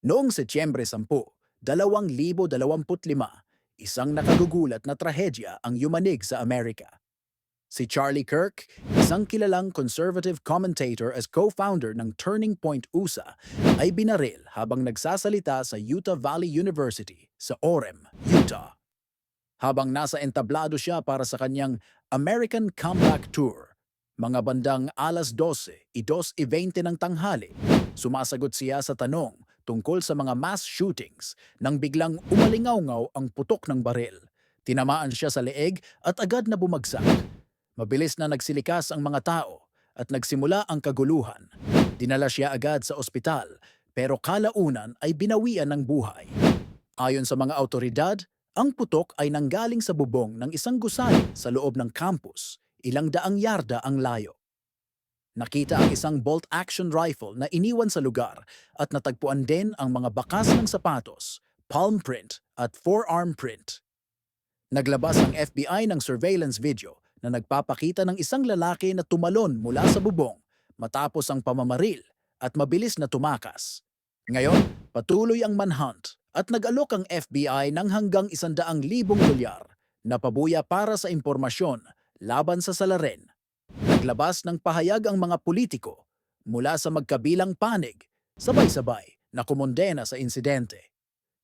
Noong Setyembre 10, 2025, isang nakagugulat na trahedya ang yumanig sa Amerika. Si Charlie Kirk, isang kilalang conservative commentator as co-founder ng Turning Point USA, ay binaril habang nagsasalita sa Utah Valley University sa Orem, Utah. Habang nasa entablado siya para sa kanyang American Comeback Tour, mga bandang alas 12, idos 20 ng tanghali, sumasagot siya sa tanong tungkol sa mga mass shootings nang biglang umalingaw ang putok ng baril. Tinamaan siya sa leeg at agad na bumagsak. Mabilis na nagsilikas ang mga tao at nagsimula ang kaguluhan. Dinala siya agad sa ospital pero kalaunan ay binawian ng buhay. Ayon sa mga autoridad, ang putok ay nanggaling sa bubong ng isang gusali sa loob ng campus, ilang daang yarda ang layo. Nakita ang isang bolt-action rifle na iniwan sa lugar at natagpuan din ang mga bakas ng sapatos, palm print at forearm print. Naglabas ang FBI ng surveillance video na nagpapakita ng isang lalaki na tumalon mula sa bubong matapos ang pamamaril at mabilis na tumakas. Ngayon, patuloy ang manhunt at nag-alok ang FBI ng hanggang 100,000 dolyar na pabuya para sa impormasyon laban sa salarin. Naglabas ng pahayag ang mga politiko mula sa magkabilang panig, sabay-sabay na kumondena sa insidente.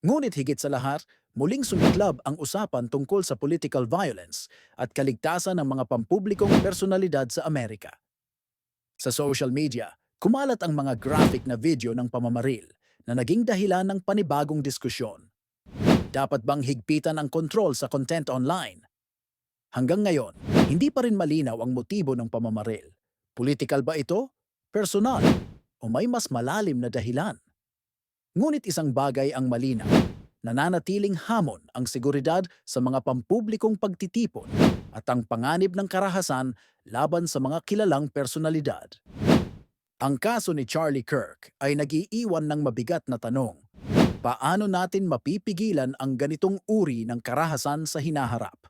Ngunit higit sa lahat, muling sumiklab ang usapan tungkol sa political violence at kaligtasan ng mga pampublikong personalidad sa Amerika. Sa social media, kumalat ang mga graphic na video ng pamamaril na naging dahilan ng panibagong diskusyon. Dapat bang higpitan ang kontrol sa content online? Hanggang ngayon, hindi pa rin malinaw ang motibo ng pamamaril. Political ba ito? Personal? O may mas malalim na dahilan? Ngunit isang bagay ang malinaw, nananatiling hamon ang seguridad sa mga pampublikong pagtitipon at ang panganib ng karahasan laban sa mga kilalang personalidad. Ang kaso ni Charlie Kirk ay nag-iiwan ng mabigat na tanong. Paano natin mapipigilan ang ganitong uri ng karahasan sa hinaharap?